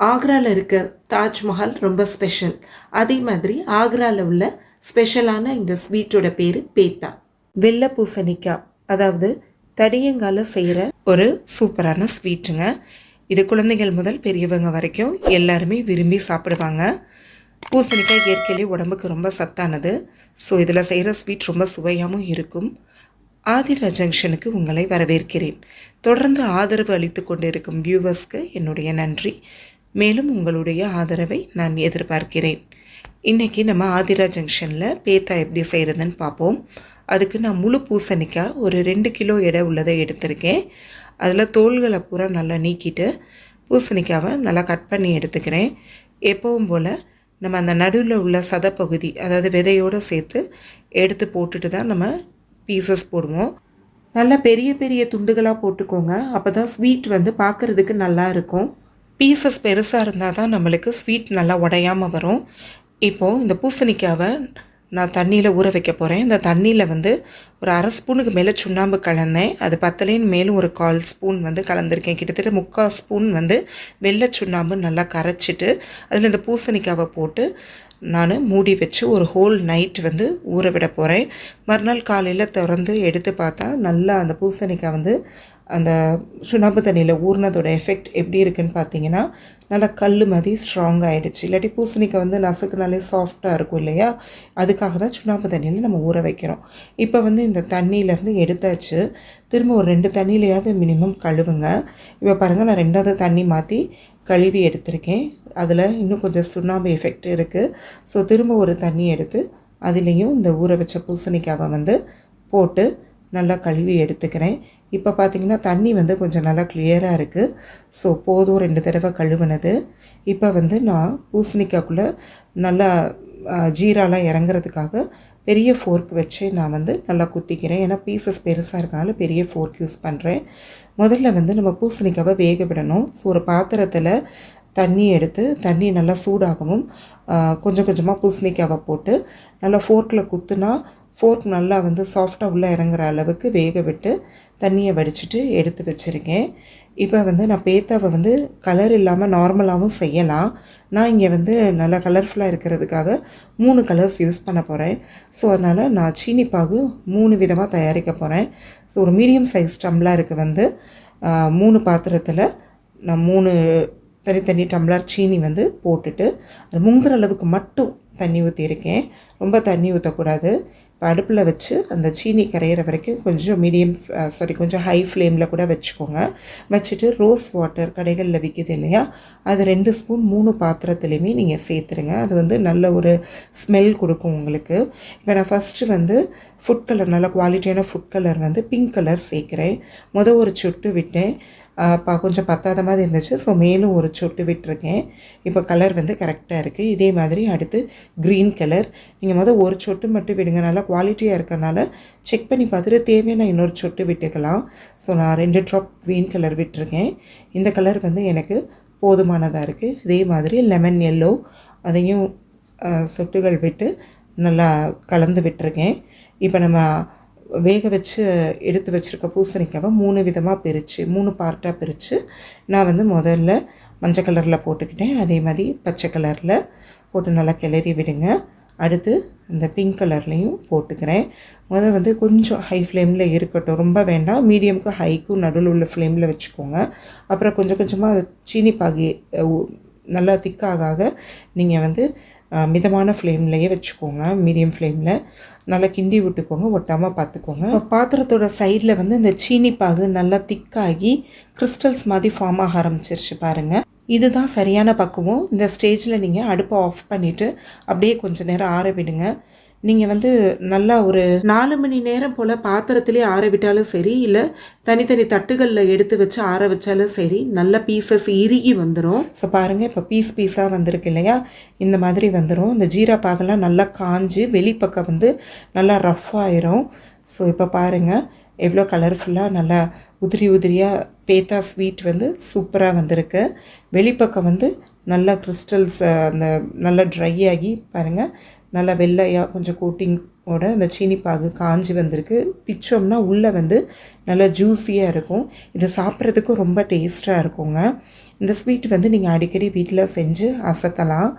ஆக்ராவில் இருக்க தாஜ்மஹால் ரொம்ப ஸ்பெஷல் அதே மாதிரி ஆக்ராவில் உள்ள ஸ்பெஷலான இந்த ஸ்வீட்டோட பேர் பேத்தா. வெள்ளை பூசணிக்காய் அதாவது தடியங்கால செய்கிற ஒரு சூப்பரான ஸ்வீட்டுங்க இது குழந்தைகள் முதல் பெரியவங்க வரைக்கும் எல்லாருமே விரும்பி சாப்பிடுவாங்க. பூசணிக்காய் இயற்கையிலே உடம்புக்கு ரொம்ப சத்தானது. ஸோ இதில் செய்கிற ஸ்வீட் ரொம்ப சுவையாகவும் இருக்கும். ஆதிரா ஜங்ஷனுக்கு உங்களை வரவேற்கிறேன். தொடர்ந்து ஆதரவு அளித்து கொண்டிருக்கும் வியூவர்ஸ்க்கு என்னுடைய நன்றி. மேலும் உங்களுடைய ஆதரவை நான் எதிர்பார்க்கிறேன். இன்றைக்கி நம்ம ஆதிரா ஜங்ஷனில் பேத்தா எப்படி செய்கிறதுன்னு பார்ப்போம் அதுக்கு நான் முழு பூசணிக்காய் ஒரு ரெண்டு கிலோ எடை உள்ளதை எடுத்திருக்கேன். அதில் தோள்களை பூரா நல்லா நீக்கிட்டு பூசணிக்காவை நல்லா கட் பண்ணி எடுத்துக்கிறேன். எப்பவும் போல் நம்ம அந்த நடுவில் உள்ள சதப்பகுதி அதாவது விதையோடு சேர்த்து எடுத்து போட்டுட்டு தான் நம்ம பீசஸ் போடுவோம். நல்லா பெரிய பெரிய துண்டுகளாக போட்டுக்கோங்க. அப்போ தான் ஸ்வீட் வந்து பார்க்குறதுக்கு நல்லா இருக்கும். பீசஸ் பெருசாக இருந்தால் தான் நம்மளுக்கு ஸ்வீட் நல்லா உடையாமல் வரும். இப்போது இந்த பூசணிக்காவை நான் தண்ணியில் ஊற வைக்க போகிறேன் இந்த தண்ணியில் வந்து ஒரு அரை ஸ்பூனுக்கு மேலே சுண்ணாம்பு கலந்தேன். அது பத்தலைன்னு மேலும் ஒரு கால் ஸ்பூன் வந்து கலந்துருக்கேன். கிட்டத்தட்ட முக்கால் ஸ்பூன் வந்து வெள்ளை சுண்ணாம்பு நல்லா கரைச்சிட்டு அதில் இந்த பூசணிக்காவை போட்டு நான் மூடி வச்சு ஒரு ஹோல் நைட் வந்து ஊற விட போகிறேன் மறுநாள் காலையில் திறந்து எடுத்து பார்த்தா நல்லா அந்த பூசணிக்காய் வந்து அந்த சுண்ணாம்பு தண்ணியில் ஊறினதோட எஃபெக்ட் எப்படி இருக்குன்னு பார்த்தீங்கன்னா நல்லா கல் மாதிரி ஸ்ட்ராங் ஆகிடுச்சு இல்லாட்டி பூசணிக்காய் வந்து நசுக்குனாலே சாஃப்டாக இருக்கும் இல்லையா? அதுக்காக தான் சுண்ணாம்பு தண்ணியில் நம்ம ஊற வைக்கிறோம். இப்போ வந்து இந்த தண்ணியிலேருந்து எடுத்தாச்சு. திரும்ப ஒரு ரெண்டு தண்ணியிலையாவது மினிமம் கழுவுங்க. இப்போ பாருங்கள் நான் ரெண்டாவது தண்ணி மாற்றி கழுவி எடுத்திருக்கேன். அதில் இன்னும் கொஞ்சம் சுண்ணாம்பு எஃபெக்ட் இருக்குது ஸோ திரும்ப ஒரு தண்ணி எடுத்து அதுலேயும் இந்த ஊற வச்ச பூசணிக்காவை வந்து போட்டு நல்லா கழுவி எடுத்துக்கிறேன். இப்போ பார்த்திங்கன்னா தண்ணி வந்து கொஞ்சம் நல்லா கிளியராக இருக்குது ஸோ போதும் ரெண்டு தடவை கழுவுனது. இப்போ வந்து நான் பூசணிக்காய்க்குள்ளே நல்லா ஜீராலாம் இறங்குறதுக்காக பெரிய ஃபோர்க் வச்சு நான் வந்து நல்லா குத்திக்கிறேன். ஏன்னா பீசஸ் பெருசாக இருக்கனால பெரிய ஃபோர்க் யூஸ் பண்ணுறேன் முதல்ல வந்து நம்ம பூசணிக்காவை வேக விடணும். ஸோ ஒரு பாத்திரத்தில் தண்ணி எடுத்து தண்ணி நல்லா சூடாகவும் கொஞ்சம் கொஞ்சமாக பூசணிக்காவை போட்டு நல்லா ஃபோர்க்கில் குத்துனா ஃபோர்க் நல்லா வந்து சாஃப்டாக உள்ளே இறங்குற அளவுக்கு வேக விட்டு தண்ணியை வடிச்சிட்டு எடுத்து வச்சுருக்கேன். இப்போ வந்து நான் பேத்தாவை வந்து கலர் இல்லாமல் நார்மலாகவும் செய்யலாம். நான் இங்கே வந்து நல்லா கலர்ஃபுல்லாக இருக்கிறதுக்காக மூணு கலர்ஸ் யூஸ் பண்ண போகிறேன் ஸோ அதனால் நான் சீனி பாகு மூணு விதமாக தயாரிக்க போகிறேன் ஸோ ஒரு மீடியம் சைஸ் டம்ளருக்கு வந்து மூணு பாத்திரத்தில் நான் மூணு தனித்தனி டம்ளர் சீனி வந்து போட்டுட்டு அது முங்குற அளவுக்கு மட்டும் தண்ணி ஊற்றியிருக்கேன் ரொம்ப தண்ணி ஊற்றக்கூடாது இப்போ அடுப்பில் வச்சு அந்த சீனி கரையிற வரைக்கும் கொஞ்சம் மீடியம் சாரி கொஞ்சம் ஹை ஃப்ளேமில் கூட வச்சுக்கோங்க. வச்சுட்டு ரோஸ் வாட்டர் கடைகளில் விற்கிது இல்லையா? அது ரெண்டு ஸ்பூன் மூணு பாத்திரத்துலேயுமே நீங்கள் சேர்த்துருங்க. அது வந்து நல்ல ஒரு ஸ்மெல் கொடுக்கும் உங்களுக்கு. இப்போ நான் ஃபஸ்ட்டு வந்து ஃபுட் கலர் நல்ல குவாலிட்டியான ஃபுட் கலர் வந்து பிங்க் கலர் சேர்க்குறேன். மொதல் ஒரு சொட்டு விட்டேன். பா கொஞ்சம் பத்தாத மாதிரி இருந்துச்சு. ஸோ மேலும் ஒரு சொட்டு விட்டுருக்கேன். இப்போ கலர் வந்து கரெக்டாக இருக்குது இதே மாதிரி அடுத்து க்ரீன் கலர் நீங்கள் மொதல் ஒரு சொட்டு மட்டும் விடுங்க. நல்லா குவாலிட்டியாக இருக்கனால செக் பண்ணி பார்த்துட்டு தேவையான இன்னொரு சொட்டு விட்டுக்கலாம். ஸோ நான் ரெண்டு ட்ராப் க்ரீன் கலர் விட்டுருக்கேன். இந்த கலர் வந்து எனக்கு போதுமானதாக இருக்குது இதே மாதிரி லெமன் எல்லோ அதையும் சொட்டுகள் விட்டு நல்லா கலந்து விட்டுருக்கேன். இப்போ நம்ம வேக வச்சு எடுத்து வச்சுருக்க பூசணிக்காவை மூணு விதமாக பிரித்து மூணு பார்ட்டாக பிரித்து நான் வந்து முதல்ல மஞ்சள் கலரில் போட்டுக்கிட்டேன். அதே மாதிரி பச்சை கலரில் போட்டு நல்லா கிளறி விடுங்க. அடுத்து இந்த பிங்க் கலர்லேயும் போட்டுக்கிறேன். முதல் வந்து கொஞ்சம் ஹை ஃப்ளேமில் இருக்கட்டும். ரொம்ப வேண்டாம். மீடியமுக்கு ஹைக்கும் நடுவில் உள்ள ஃப்ளேமில் வச்சுக்கோங்க. அப்புறம் கொஞ்சம் கொஞ்சமாக அது சீனி பாகி நல்லா திக்காக நீங்கள் வந்து மிதமான ஃப்ளேம்லேயே வச்சுக்கோங்க. மீடியம் ஃப்ளேமில் நல்லா கிண்டி விட்டுக்கோங்க. ஒட்டாமல் பார்த்துக்கோங்க பாத்திரத்தோட சைடில் வந்து இந்த சீனி பாகு நல்லா திக்காகி கிறிஸ்டல்ஸ் மாதிரி ஃபார்ம் ஆக ஆரம்பிச்சிருச்சு பாருங்கள் இதுதான் சரியான பக்குவம். இந்த ஸ்டேஜில் நீங்கள் அடுப்பை ஆஃப் பண்ணிவிட்டு அப்படியே கொஞ்சம் நேரம் ஆற விடுங்க. நீங்கள் வந்து நல்லா ஒரு நாலு மணி நேரம் போல் பாத்திரத்திலே ஆற விட்டாலும் சரி இல்லை தனித்தனி தட்டுகளில் எடுத்து வச்சு ஆற வச்சாலும் சரி நல்ல பீசஸ் இறுகி வந்துடும் ஸோ பாருங்கள் இப்போ பீஸ் பீஸாக வந்திருக்கு இல்லையா? இந்த மாதிரி வந்துடும் இந்த ஜீரா பாகெல்லாம் நல்லா காஞ்சி வெளிப்பக்கம் வந்து நல்லா ரஃப் ஆயிரும். ஸோ இப்போ பாருங்கள் எவ்வளோ கலர்ஃபுல்லாக நல்லா உதிரி உதிரியாக பேத்தா ஸ்வீட் வந்து சூப்பராக வந்திருக்கு. வெளிப்பக்கம் வந்து நல்லா கிறிஸ்டல்ஸ் அந்த நல்லா ட்ரை ஆகி பாருங்கள் நல்லா வெள்ளையாக கொஞ்சம் கோட்டிங் ஓட அந்த சீனிப்பாகு காஞ்சி வந்திருக்கு. பிச்சோம்னா உள்ளே வந்து நல்லா ஜூஸியாக இருக்கும். இதை சாப்பிட்றதுக்கும் ரொம்ப டேஸ்ட்டாக இருக்குங்க. இந்த ஸ்வீட் வந்து நீங்கள் அடிக்கடி வீட்டில் செஞ்சு அசத்தலாம்.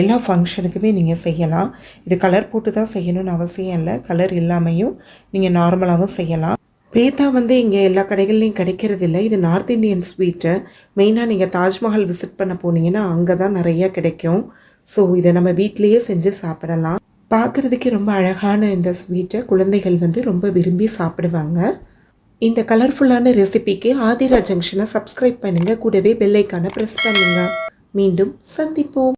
எல்லா ஃபங்க்ஷனுக்குமே நீங்கள் செய்யலாம். இது கலர் போட்டு தான் செய்யணும்னு அவசியம் இல்லை. கலர் இல்லாமையும் நீங்கள் நார்மலாகவும் செய்யலாம். பேத்தா வந்து இங்கே எல்லா கடைகள்லையும் கிடைக்கிறது இல்லை. இது நார்த் இந்தியன் ஸ்வீட்டு மெயினாக நீங்கள் தாஜ்மஹால் விசிட் பண்ண போனீங்கன்னா அங்கே தான் நிறைய கிடைக்கும். ஸோ இதை நம்ம வீட்டிலேயே செஞ்சு சாப்பிடலாம். பார்க்குறதுக்கே ரொம்ப அழகான இந்த ஸ்வீட்டை குழந்தைகள் வந்து ரொம்ப விரும்பி சாப்பிடுவாங்க. இந்த கலர்ஃபுல்லான ரெசிபிக்கு ஆதிரா ஜங்ஷனை சப்ஸ்கிரைப் பண்ணுங்கள் கூடவே பெல்லைக்கான ப்ரெஸ் பண்ணுங்கள் மீண்டும் சந்திப்போம்.